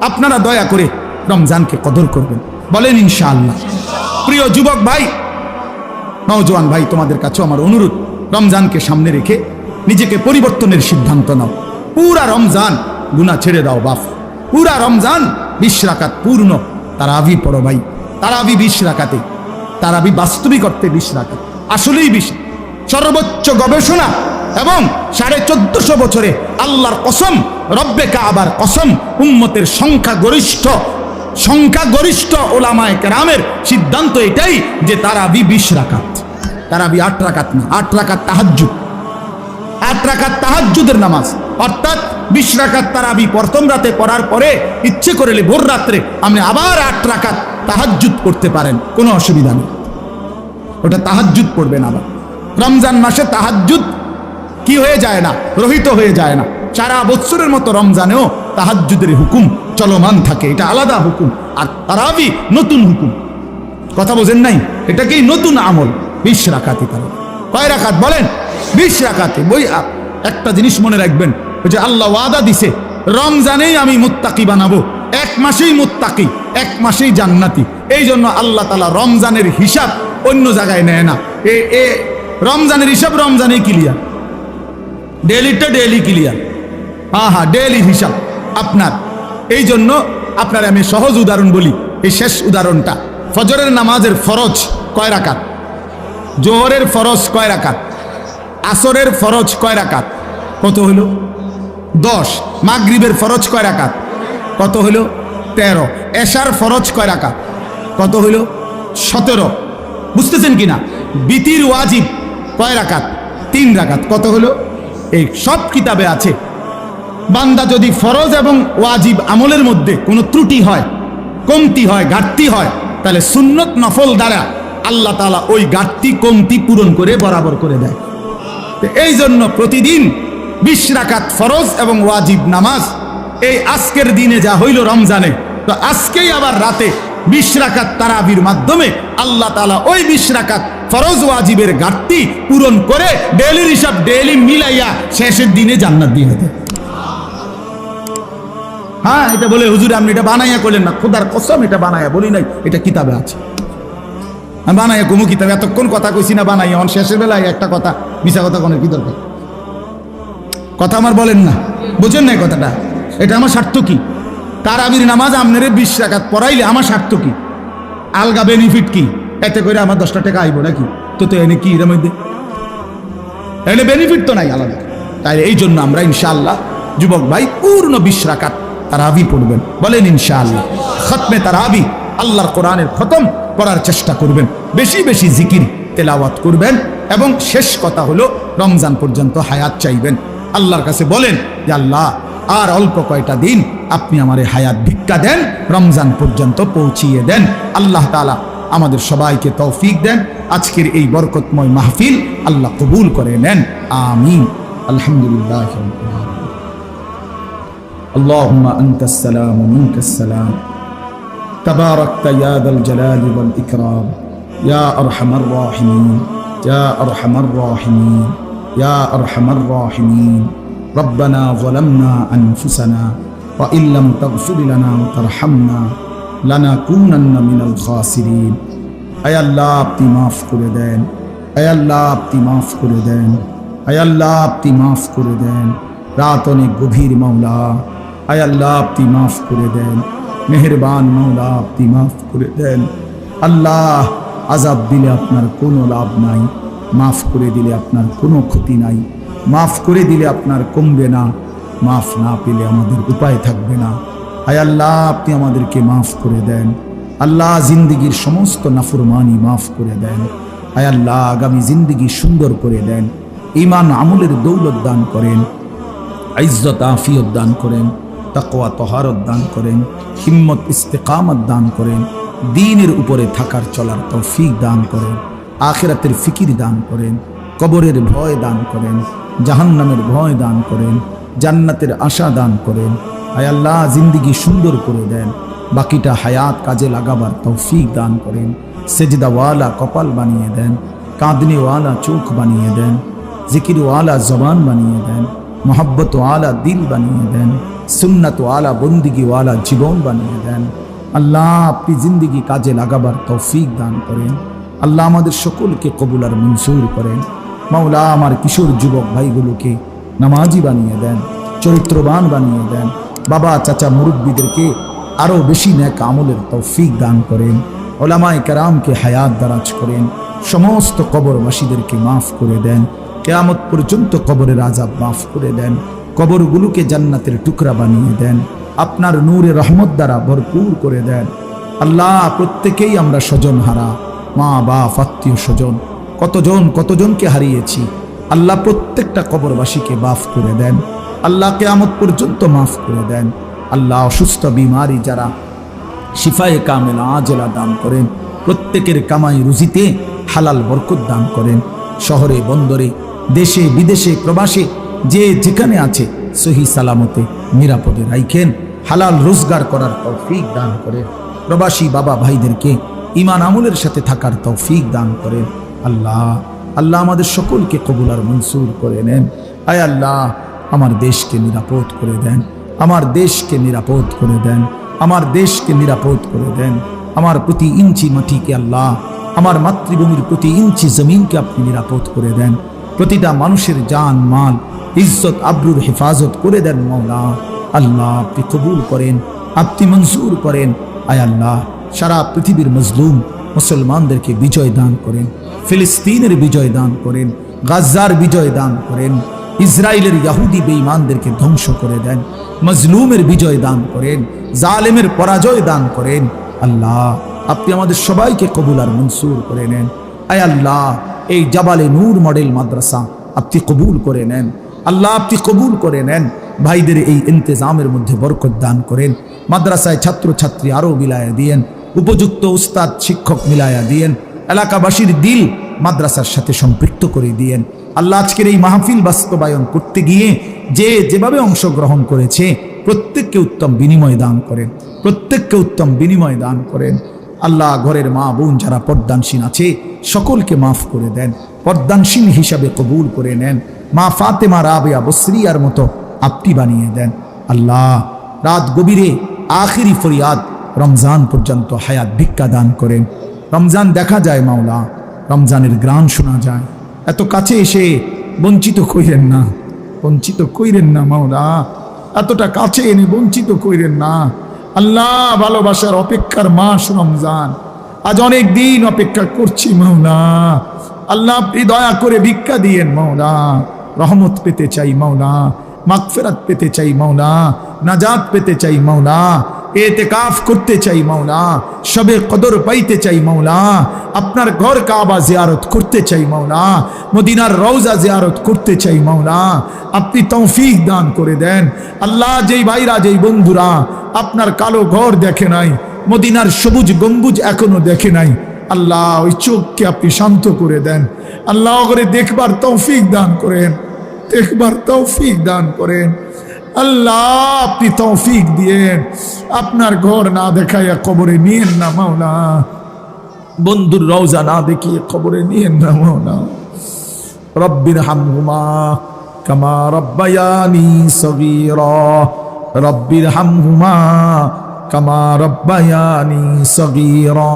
আপনারা দয়া করে রমজানকে কদর করবেন। বলেন ইনশাআল্লাহ। প্রিয় যুবক ভাই, নওজোয়ান ভাই, তোমাদের কাছে আমার অনুরোধ, রমজানকে সামনে রেখে নিজেকে পরিবর্তনের সিদ্ধান্ত নাও। পুরা রমজান গুণা ছেড়ে দাও বাপ। পুরা রমজান বিশ রাকাত পূর্ণ। তারাবি পড়ো ভাই। তারাবি বিশ রাকাতে। তারাবি বাস্তবিক অর্থে বিশ রাকাত। আসলেই বিশ। সর্বোচ্চ গবেষণা এবং সাড়ে চোদ্দশো বছরে আল্লাহর কসম রব্বে কাবার কসম, উম্মতের সংখ্যা গরিষ্ঠ সংখ্যাগরিষ্ঠ ওলামায় কেরামের সিদ্ধান্ত এটাই যে তারাবি বিশ রাকাত তারাবি আট রাকাত না, আট রাকাত তাহাজ্জুদ। আট রাকাত তাহাজ্জুদের নামাজ, অর্থাৎ বিশ রাকাত তারাবি প্রথম রাতে পড়ার পরে ইচ্ছে করলে ভোর রাত্রে আপনি আবার আট রাকাত তাহাজ্জুদ করতে পারেন, কোনো অসুবিধা নেই। ওটা তাহাজ্জুদ পড়বেন আবার। রমজান মাসে তাহাজ্জুদ কি হয়ে যায় না, রহিত হয়ে যায় না। সারা বৎসরের মতো রমজানেও তাহাজ্জুদের হুকুম চলমান থাকে। এটা আলাদা হুকুম, আর তারাবি নতুন হুকুম। কথা বোঝেন নাই? এটাকেই নতুন আমল? বিশ রাখাতে তারা কয় রাখাত বলেন? বিশ রাখাতে বই একটা জিনিস মনে রাখবেন, ওই যে আল্লাহ ওয়াদা দিছে, রমজানেই আমি মুত্তাকি বানাবো, এক মাসেই মুত্তাকি, এক মাসেই জান্নাতি। এই জন্য আল্লাহ তালা রমজানের হিসাব অন্য জায়গায় নেয় না। এ এ, রমজানের হিসাব রমজানেই ক্লিয়ার ডেলিটা ডেলি ক্লিয়ার হ্যাঁ হ্যাঁ ডেলি হিসাব। আপনার, এই জন্য আপনার আমি সহজ উদাহরণ বলি, এই শেষ উদাহরণটা। ফজরের নামাজের ফরজ কয় রাকাত? জোহরের ফরজ কয় রাকাত? আসরের ফরজ কয় রাকাত? কত হইল দশ। মাগরিবের ফরজ কয় রাকাত? কত হইল তেরো। এশার ফরজ কয় রাকাত? কত হইল সতেরো। বুঝতেছেন কিনা? বিতির ওয়াজিব কয় রাকাত? তিন রাকাত। কত হলো? এই সব কিতাবে আছে। বান্দা যদি ফরজ এবং ওয়াজিব আমলের মধ্যে কোনো ত্রুটি হয়, কমতি হয়, ঘাটতি হয়, তাহলে সুন্নত নফল দ্বারা আল্লাহ তালা ওই ঘাটতি, কমতি পূরণ করে বরাবর করে দেয়। এই জন্য প্রতিদিন বিশ রাকাত ফরজ এবং ওয়াজিব নামাজ, এই আজকের দিনে যা হইল রমজানে, তো আজকেই আবার রাতে বিশ রাকাত তারাবির মাধ্যমে আল্লাহ তালা ওই বিশ রাকাত ফরজ, ওয়াজিবের ঘাটতি পূরণ করে ডেলির হিসাব ডেলি মিলাইয়া শেষের দিনে জান্নাত দিয়ে দেয়। হ্যাঁ এটা বলে হুজুর আপনি এটা বানাইয়া করলেন না। খোদার কসম, এটা বানাইয়া বলি নাই, এটা কিতাবে আছে। আমি বানাইয়া কুমু কিতাবে, এতক্ষণ কথা কইছি না বানাইয়া অন শেষের বেলায় একটা কথা মিশা কথা কোনের কি দরকার? কথা আমার বলেন না, বুঝেন না কথাটা? এটা আমার স্বার্থ কি? তার আবির নামাজ আপনারে বিশ রাখাত পড়াইলে আমার স্বার্থ কি? আলগা বেনিফিট কি? এতে করে আমার দশটা টাকা আইব নাকি? তো তো এনে কি এর মধ্যে? এনে বেনিফিট তো নাই আলাদা। তাই এই জন্য আমরা ইনশাল্লাহ যুবক ভাই, পূর্ণ বিশ রাকাত তারাবি পড়বেন। বলেন, ইনশাআল্লাহ। খতমে তারাবি, আল্লাহর কোরআনের খতম করার চেষ্টা করবেন। বেশি বেশি জিকির, তেলাওয়াত করবেন এবং শেষ কথা হলো রমজান পর্যন্ত হায়াত চাইবেন। আল্লাহর কাছে বলেন যে আল্লাহ, আর অল্প কয়টা দিন আপনি আমার হায়াত ভিক্ষা দেন, রমজান পর্যন্ত পৌঁছিয়ে দেন। আল্লাহ তাআলা আমাদের সবাইকে তৌফিক দেন। আজকের এই বরকতময় মাহফিল আল্লাহ কবুল করে নেন। আমিন। আলহামদুলিল্লাহ اللهم أنت السلام ومنك السلام تباركت يا ذا الجلال والإكرام يا أرحم الراحمين يا أرحم الراحمين يا أرحم الراحمين ربنا ظلمنا أنفسنا وإن لم تغفر لنا وترحمنا لنكونن من الخاسرين أي الله আপনি মাফ করে দেন আয় আল্লাহ আপনি মাফ করে দেন আয় আল্লাহ আপনি মাফ করে দেন রাত অনেক গভীর মাওলা। আয় আল্লাহ, আপনি মাফ করে দেন। মেহেরবান মাওলা, আপনি মাফ করে দেন। আল্লাহ আজাব দিলে আপনার কোনো লাভ নাই। মাফ করে দিলে আপনার কোনো ক্ষতি নাই। মাফ করে দিলে আপনার কমবে না। মাফ না পেলে আমাদের উপায় থাকবে না। আয় আল্লাহ, আপনি আমাদেরকে মাফ করে দেন। আল্লাহ, জিন্দিগির সমস্ত নাফরমানি মাফ করে দেন। আয় আল্লাহ, আগামী জিন্দিগি সুন্দর করে দেন। ইমান আমলের দৌলত দান করেন। ইজ্জত, আফিয়ত দান করেন তাকোয়া তহারত দান করেন, হিম্মত, ইস্তেকামত দান করেন, দিনের উপরে থাকার চলার তৌফিক দান করেন, আখেরাতের ফিকির দান করেন, কবরের ভয় দান করেন, জাহান্নামের ভয় দান করেন, জান্নাতের আশা দান করেন। আয় আল্লাহ, জিন্দিগি সুন্দর করে দেন, বাকিটা হায়াত কাজে লাগাবার তৌফিক দান করেন, সেজদাওয়ালা কপাল বানিয়ে দেন, কাঁদনিওয়ালা চোখ বানিয়ে দেন, জিকিরওয়ালা জবান বানিয়ে দেন। মোহব্বতওয়ালা দিল বানিয়ে দেন, সুন্নাত আলা বন্দিগি জীবন বানিয়ে দেন। আল্লাহ আপনি জিন্দিগি কাজে লাগাবার তৌফিক দান করেন। আল্লাহ আমাদের সকলকে কবুল আর মঞ্জুর করেন। মাওলা আমার কিশোর যুবক ভাইগুলোকে নামাজি বানিয়ে দেন, চরিত্রবান বানিয়ে দেন। বাবা, চাচা, মুরব্বীদেরকে আরও বেশি ন্যাক আমলের তৌফিক দান করেন। ওলামায় কারামকে হায়াত দারাজ করেন। সমস্ত কবরবাসীদেরকে মাফ করে দেন। কেয়ামত পর্যন্ত কবরের আজাব মাফ করে দেন। কবরগুলোকে জান্নাতের টুকরা বানিয়ে দেন। আপনার নূরে রহমত দ্বারা ভরপুর করে দেন। আল্লাহ প্রত্যেকেই আমরা স্বজন হারা, মা, বাপ, আত্মীয় স্বজন। কতজন কতজনকে হারিয়েছি, আল্লাহ প্রত্যেকটা কবরবাসীকে মাফ করে দেন। আল্লাহ কেয়ামত পর্যন্ত মাফ করে দেন। আল্লাহ অসুস্থ, বিমারি যারা শিফায়ে কামেলা, আজেলা দান করেন। প্রত্যেকের কামাই রুজিতে হালাল বরকত দান করেন। শহরে, বন্দরে দেশে, বিদেশে, প্রবাসে, যে যেখানে আছে, সহি সালামতে নিরাপদে রাইখেন, হালাল রোজগার করার তৌফিক দান করেন। প্রবাসী বাবা ভাইদেরকে ইমান আমলের সাথে থাকার তৌফিক দান করেন। আল্লাহ আল্লাহ আমাদের সকলকে কবুল আর মনসুর করে নেন। আয় আল্লাহ, আমার দেশকে নিরাপদ করে দেন। আমার দেশকে নিরাপদ করে দেন। আমার দেশকে নিরাপদ করে দেন। আমার প্রতি ইঞ্চি মাটিকে আল্লাহ, আমার মাতৃভূমির প্রতি ইঞ্চি জমিনকে আপনি নিরাপদ করে দেন। প্রতিটা মানুষের জান, মাল, ইজ্জত, আব্রুর হেফাজত করে দেন মৌলা আল্লাহ আপনি কবুল করেন, আপনি মঞ্জুর করেন। আয় আল্লাহ, সারা পৃথিবীর মজলুম মুসলমানদেরকে বিজয় দান করেন, ফিলিস্তিনের বিজয় দান করেন গাজার বিজয় দান করেন ইসরায়েলের ইয়াহুদি বেঈমানদেরকে ধ্বংস করে দেন, মজলুমের বিজয় দান করেন, জালেমের পরাজয় দান করেন। আল্লাহ, আপনি আমাদের সবাইকে কবুল আর মনসুর করে নেন। আয় আল্লাহ এই জাবালে নূর মডেল মাদ্রাসা, আপনি কবুল করে নেন। আল্লাহ আপনি কবুল করে নেন। ভাইদের এই ইন্তজামের মধ্যে বরকত দান করেন। মাদ্রাসায় ছাত্র ছাত্রী আরও বিলায়া দিয়েন। উপযুক্ত উস্তাদ, শিক্ষক মিলায়া দিয়েন। এলাকাবাসীর দিল মাদ্রাসার সাথে সম্পৃক্ত করে দিয়েন। আল্লাহ আজকের এই মাহফিল বাস্তবায়ন করতে গিয়ে যে যেভাবে অংশগ্রহণ করেছে, প্রত্যেককে উত্তম বিনিময় দান করেন। প্রত্যেককে উত্তম বিনিময় দান করেন। আল্লাহ ঘরের মা বোন যারা পর্দানসীন আছে, সকলকে মাফ করে দেন পর্দানসীন হিসাবে কবুল করে নেন। মা ফাতেমা, রাবেয়া, বসরিয়ার মতো আপনি বানিয়ে দেন। আল্লাহ রাত গভীরে আখিরি ফরিয়াদ রমজান পর্যন্ত হায়াত ভিক্ষা দান করেন। রমজান দেখা যায় মাওলা, রমজানের গ্রাম শোনা যায়। এত কাছে এসে বঞ্চিত কইরেন না, বঞ্চিত কইরেন না মাওলা, এতটা কাছে এনে বঞ্চিত কইরেন না। আল্লাহ ভালোবাসার অপেক্ষার মাস রমজান। আজ অনেক দিন অপেক্ষা করছি মৌলা আল্লাহ দয়া করে ভিক্ষা দিয়েন মৌলা রহমত পেতে চাই মৌলা মাকফেরাত পেতে চাই মৌলা নাজাত পেতে চাই মাওলা এতেকাফ করতে চাই মাওলা, সবে কদর পাইতে চাই মাওলা, আপনার ঘর কাবা জিয়ারত করতে চাই মাওলা, মদিনার রওজা জিয়ারত করতে চাই মাওলা, আপনি তৌফিক দান করে দেন। আল্লাহ যেই ভাইরা, যেই বন্ধুরা, আপনার কালো ঘর দেখে নাই, মদিনার সবুজ গম্বুজ এখনও দেখে নাই, আল্লাহ ওই চোখকে আপনি শান্ত করে দেন। আল্লাহ করে দেখবার তৌফিক দান করেন, দেখবার তৌফিক দান করেন। আল্লাহ, আপনি তৌফিক দিয়েন। আপনার ঘর না দেখাইয়া কবরে নিয়েন না মাওলা। বন্ধুর রওজা না দেখিয়ে কবরে নিয়েন না মাওলা। রব্বির হামহুমা কামা রব্বায়ানি সগীরা। রব্বির হামহুমা কামা রব্বায়ানি সগীরা।